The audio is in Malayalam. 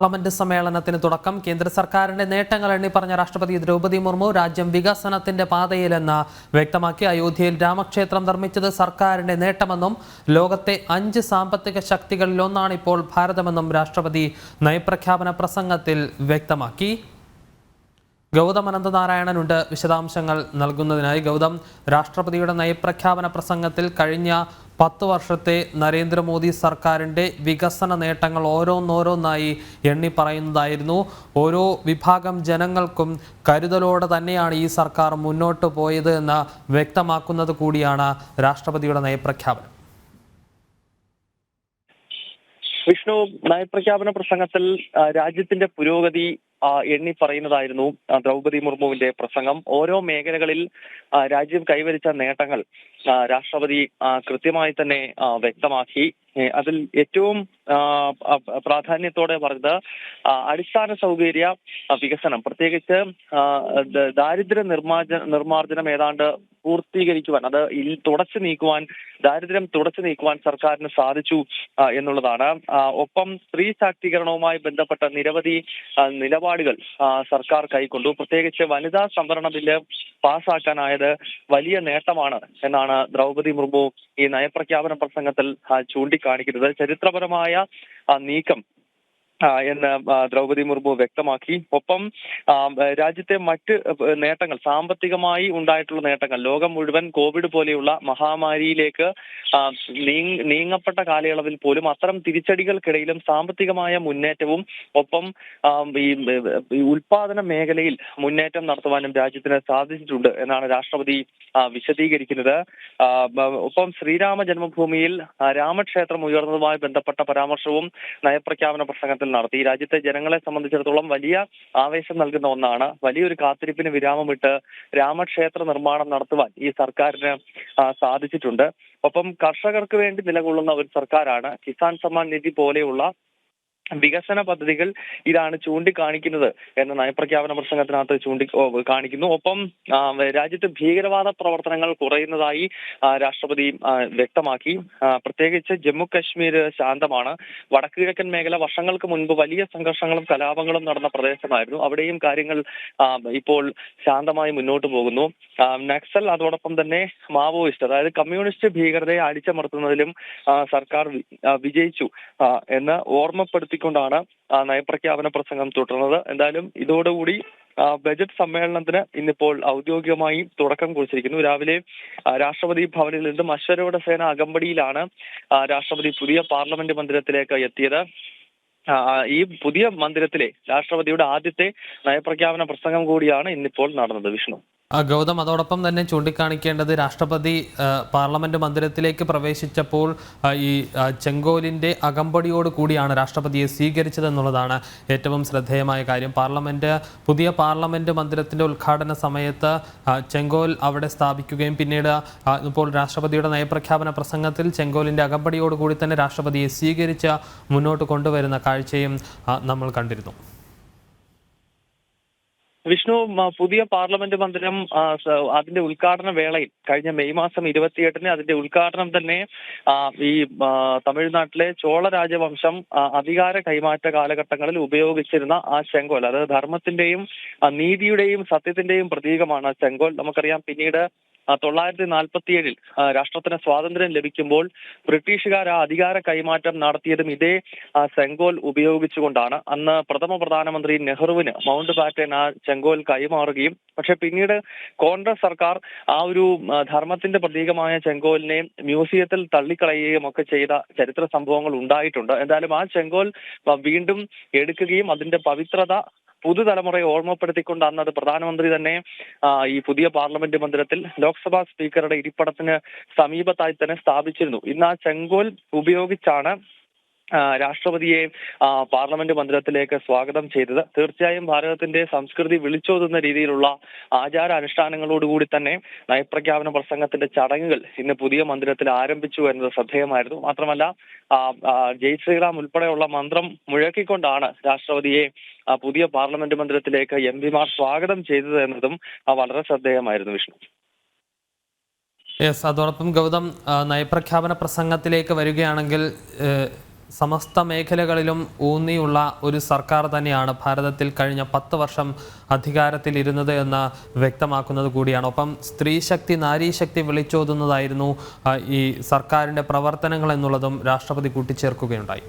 പാർലമെന്റ് സമ്മേളനത്തിന് തുടക്കം. കേന്ദ്ര സർക്കാരിന്റെ നേട്ടങ്ങൾ എണ്ണി പറഞ്ഞ രാഷ്ട്രപതി ദ്രൗപദി മുർമു രാജ്യം വികസനത്തിന്റെ പാതയിലെന്ന് വ്യക്തമാക്കി. അയോധ്യയിൽ രാമക്ഷേത്രം നിർമ്മിച്ചത് സർക്കാരിന്റെ നേട്ടമെന്നും ലോകത്തെ അഞ്ച് സാമ്പത്തിക ശക്തികളിലൊന്നാണ് ഇപ്പോൾ ഭാരതമെന്നും രാഷ്ട്രപതി നയപ്രഖ്യാപന പ്രസംഗത്തിൽ വ്യക്തമാക്കി. ഗൗതം അനന്തനാരായണനുണ്ട് വിശദാംശങ്ങൾ നൽകുന്നതിനായി. ഗൗതം രാഷ്ട്രപതിയുടെ നയപ്രഖ്യാപന പ്രസംഗത്തിൽ കഴിഞ്ഞ പത്ത് വർഷത്തെ നരേന്ദ്രമോദി സർക്കാരിന്റെ വികസന നേട്ടങ്ങൾ ഓരോന്നോരോന്നായി എണ്ണി പറയുന്നതായിരുന്നു. ഓരോ വിഭാഗം ജനങ്ങൾക്കും കരുതലോടെ തന്നെയാണ് ഈ സർക്കാർ മുന്നോട്ട് പോയത് എന്ന് വ്യക്തമാക്കുന്നത് കൂടിയാണ് രാഷ്ട്രപതിയുടെ നയപ്രഖ്യാപനം. വിഷ്ണു നയപ്രഖ്യാപന പ്രസംഗത്തിൽ രാജ്യത്തിന്റെ പുരോഗതി എണ്ണി പറയുന്നതായിരുന്നു ദ്രൗപതി മുർമുവിന്റെ പ്രസംഗം. ഓരോ മേഖലകളിൽ രാജ്യം കൈവരിച്ച നേട്ടങ്ങൾ രാഷ്ട്രപതി കൃത്യമായി തന്നെ വ്യക്തമാക്കി. അതിൽ ഏറ്റവും പ്രാധാന്യത്തോടെ പറഞ്ഞത് അടിസ്ഥാന സൗകര്യ വികസനം. പ്രത്യേകിച്ച് ദാരിദ്ര്യ നിർമ്മാർജ നിർമ്മാർജനം ഏതാണ്ട് പൂർത്തീകരിക്കുവാൻ അത് തുടച്ചു നീക്കുവാൻ ദാരിദ്ര്യം തുടച്ചു നീക്കുവാൻ സർക്കാരിന് സാധിച്ചു എന്നുള്ളതാണ്. ഒപ്പം സ്ത്രീ ശാക്തീകരണവുമായി ബന്ധപ്പെട്ട നിരവധി നിലപാടുകൾ സർക്കാർ കൈക്കൊണ്ടു. പ്രത്യേകിച്ച് വനിതാ സംവരണ ബില്ല് പാസ്സാക്കാനായത് വലിയ നേട്ടമാണ് എന്നാണ് ദ്രൗപദി മുർമു ഈ നയപ്രഖ്യാപന പ്രസംഗത്തിൽ ചൂണ്ടിക്കാണിക്കുന്നത്. ചരിത്രപരമായ നീക്കം എന്ന് ദ്രൗപതി മുർമു വ്യക്തമാക്കി. ഒപ്പം രാജ്യത്തെ മറ്റ് നേട്ടങ്ങൾ സാമ്പത്തികമായി ഉണ്ടായിട്ടുള്ള നേട്ടങ്ങൾ ലോകം മുഴുവൻ കോവിഡ് പോലെയുള്ള മഹാമാരിയിലേക്ക് നീങ്ങപ്പെട്ട കാലയളവിൽ പോലും അത്തരം തിരിച്ചടികൾക്കിടയിലും സാമ്പത്തികമായ മുന്നേറ്റവും ഒപ്പം ഈ ഉൽപാദന മേഖലയിൽ മുന്നേറ്റം നടത്തുവാനും രാജ്യത്തിന് സാധിച്ചിട്ടുണ്ട് എന്നാണ് രാഷ്ട്രപതി വിശദീകരിക്കുന്നത്. ഒപ്പം ശ്രീരാമ ജന്മഭൂമിയിൽ രാമക്ഷേത്രം ഉയർന്നതുമായി ബന്ധപ്പെട്ട പരാമർശവും നയപ്രഖ്യാപന പ്രസംഗത്തിൽ നടത്തി. രാജ്യത്തെ ജനങ്ങളെ സംബന്ധിച്ചിടത്തോളം വലിയ ആവേശം നൽകുന്ന ഒന്നാണ്. വലിയൊരു കാത്തിരിപ്പിന് വിരാമമിട്ട് രാമക്ഷേത്ര നിർമ്മാണം നടത്തുവാൻ ഈ സർക്കാരിന് സാധിച്ചിട്ടുണ്ട്. ഒപ്പം കർഷകർക്ക് വേണ്ടി നിലകൊള്ളുന്ന ഒരു സർക്കാരാണ് കിസാൻ സമ്മാൻ നിധി പോലെയുള്ള വികസന പദ്ധതികൾ ഇതാണ് ചൂണ്ടിക്കാണിക്കുന്നത് എന്ന നയപ്രഖ്യാപന പ്രസംഗത്തിനകത്ത് ചൂണ്ടി കാണിക്കുന്നു. ഒപ്പം രാജ്യത്ത് ഭീകരവാദ പ്രവർത്തനങ്ങൾ കുറയുന്നതായി രാഷ്ട്രപതി വ്യക്തമാക്കി. പ്രത്യേകിച്ച് ജമ്മു കശ്മീർ ശാന്തമാണ് വടക്കുകിഴക്കൻ മേഖല വർഷങ്ങൾക്ക് മുൻപ് വലിയ സംഘർഷങ്ങളും കലാപങ്ങളും നടന്ന പ്രദേശമായിരുന്നു. അവിടെയും കാര്യങ്ങൾ ഇപ്പോൾ ശാന്തമായി മുന്നോട്ട് പോകുന്നു. നക്സൽ അതോടൊപ്പം തന്നെ മാവോയിസ്റ്റ് അതായത് കമ്മ്യൂണിസ്റ്റ് ഭീകരതയെ അടിച്ചമർത്തുന്നതിലും സർക്കാർ വിജയിച്ചു എന്ന് ഓർമ്മപ്പെടുത്തിക്കൊണ്ടാണ് ആ, നയപ്രഖ്യാപന പ്രസംഗം തുടർന്നത്. എന്തായാലും ഇതോടുകൂടി ബജറ്റ് സമ്മേളനത്തിന് ഇന്നിപ്പോൾ ഔദ്യോഗികമായി തുടക്കം കുറിച്ചിരിക്കുന്നു. രാവിലെ രാഷ്ട്രപതി ഭവനിൽ നിന്നും അശ്വരോട സേന അകമ്പടിയിലാണ് രാഷ്ട്രപതി പുതിയ പാർലമെന്റ് മന്ദിരത്തിലേക്ക് എത്തിയത്. ഈ പുതിയ മന്ദിരത്തിലെ രാഷ്ട്രപതിയുടെ ആദ്യത്തെ നയപ്രഖ്യാപന പ്രസംഗം കൂടിയാണ് ഇന്നിപ്പോൾ നടന്നത് വിഷ്ണു. ഗൗതം അതോടൊപ്പം തന്നെ ചൂണ്ടിക്കാണിക്കേണ്ടത് രാഷ്ട്രപതി പാർലമെന്റ് മന്ദിരത്തിലേക്ക് പ്രവേശിച്ചപ്പോൾ ഈ ചെങ്കോലിന്റെ അകമ്പടിയോട് കൂടിയാണ് രാഷ്ട്രപതിയെ സ്വീകരിച്ചതെന്നുള്ളതാണ് ഏറ്റവും ശ്രദ്ധേയമായ കാര്യം. പാർലമെന്റ് പുതിയ പാർലമെന്റ് മന്ദിരത്തിന്റെ ഉദ്ഘാടന സമയത്ത് ചെങ്കോൽ അവിടെ സ്ഥാപിക്കുകയും പിന്നീട് ഇപ്പോൾ രാഷ്ട്രപതിയുടെ നയപ്രഖ്യാപന പ്രസംഗത്തിൽ ചെങ്കോലിന്റെ അകമ്പടിയോട് കൂടി തന്നെ രാഷ്ട്രപതിയെ സ്വീകരിച്ച് മുന്നോട്ട് കൊണ്ടുവരുന്ന കാഴ്ചയും നമ്മൾ കണ്ടിരുന്നു. വിഷ്ണു പുതിയ പാർലമെന്റ് മന്ദിരം അതിന്റെ ഉദ്ഘാടന വേളയിൽ കഴിഞ്ഞ മെയ് മാസം ഇരുപത്തിയെട്ടിന് അതിന്റെ ഉദ്ഘാടനം തന്നെ ഈ തമിഴ്നാട്ടിലെ ചോള രാജവംശം അധികാര കൈമാറ്റ കാലഘട്ടങ്ങളിൽ ഉപയോഗിച്ചിരുന്ന ആ ചെങ്കോൽ. അതായത് ധർമ്മത്തിന്റെയും നീതിയുടെയും സത്യത്തിന്റെയും പ്രതീകമാണ് ചെങ്കോൽ. നമുക്കറിയാം പിന്നീട് തൊള്ളായിരത്തി നാൽപ്പത്തിയേഴിൽ രാഷ്ട്രത്തിന് സ്വാതന്ത്ര്യം ലഭിക്കുമ്പോൾ ബ്രിട്ടീഷുകാർ ആ അധികാര കൈമാറ്റം നടത്തിയതും ഇതേ ചെങ്കോൽ ഉപയോഗിച്ചുകൊണ്ടാണ്. അന്ന് പ്രഥമ പ്രധാനമന്ത്രി നെഹ്റുവിന് മൗണ്ട് ബാറ്റൻ ആ ചെങ്കോൽ കൈമാറുകയും പക്ഷെ പിന്നീട് കോൺഗ്രസ് സർക്കാർ ആ ഒരു ധർമ്മത്തിന്റെ പ്രതീകമായ ചെങ്കോലിനെ മ്യൂസിയത്തിൽ തള്ളിക്കളയുകയും ഒക്കെ ചെയ്ത ചരിത്ര സംഭവങ്ങൾ ഉണ്ടായിട്ടുണ്ട്. എന്തായാലും ആ ചെങ്കോൽ വീണ്ടും എടുക്കുകയും അതിന്റെ പവിത്രത പുതുതലമുറയെ ഓർമ്മപ്പെടുത്തിക്കൊണ്ട് അന്നത് പ്രധാനമന്ത്രി തന്നെ ഈ പുതിയ പാർലമെന്റ് മന്ദിരത്തിൽ ലോക്സഭാ സ്പീക്കറുടെ ഇരിപ്പിടത്തിന് സമീപത്തായി തന്നെ സ്ഥാപിച്ചിരുന്നു. ഇന്ന് ആ ചെങ്കോൽ ഉപയോഗിച്ചാണ് രാഷ്ട്രപതിയെ പാർലമെന്റ് മന്ദിരത്തിലേക്ക് സ്വാഗതം ചെയ്തത്. തീർച്ചയായും ഭാരതത്തിന്റെ സംസ്കൃതി വിളിച്ചോതുന്ന രീതിയിലുള്ള ആചാര അനുഷ്ഠാനങ്ങളോടുകൂടി തന്നെ നയപ്രഖ്യാപന പ്രസംഗത്തിന്റെ ചടങ്ങുകൾ ഇന്ന് പുതിയ മന്ദിരത്തിൽ ആരംഭിച്ചു എന്നത് ശ്രദ്ധേയമായിരുന്നു. മാത്രമല്ല ജയ് ശ്രീറാം ഉൾപ്പെടെയുള്ള മന്ത്രം മുഴക്കിക്കൊണ്ടാണ് രാഷ്ട്രപതിയെ പുതിയ പാർലമെന്റ് മന്ദിരത്തിലേക്ക് എം പിമാർ സ്വാഗതം ചെയ്തത് എന്നതും വളരെ ശ്രദ്ധേയമായിരുന്നു വിഷ്ണു. യെസ് അതോടൊപ്പം ഗൗതം നയപ്രഖ്യാപന പ്രസംഗത്തിലേക്ക് വരികയാണെങ്കിൽ സമസ്ത മേഖലകളിലും ഊന്നിയുള്ള ഒരു സർക്കാർ തന്നെയാണ് ഭാരതത്തിൽ കഴിഞ്ഞ പത്ത് വർഷം അധികാരത്തിൽ ഇരുന്നത് എന്ന് വ്യക്തമാക്കുന്നത് കൂടിയാണ്. ഒപ്പം സ്ത്രീശക്തി നാരീശക്തി വിളിച്ചോതുന്നതായിരുന്നു ഈ സർക്കാരിന്റെ പ്രവർത്തനങ്ങൾ എന്നുള്ളതും രാഷ്ട്രപതി കൂട്ടിച്ചേർക്കുകയുണ്ടായി.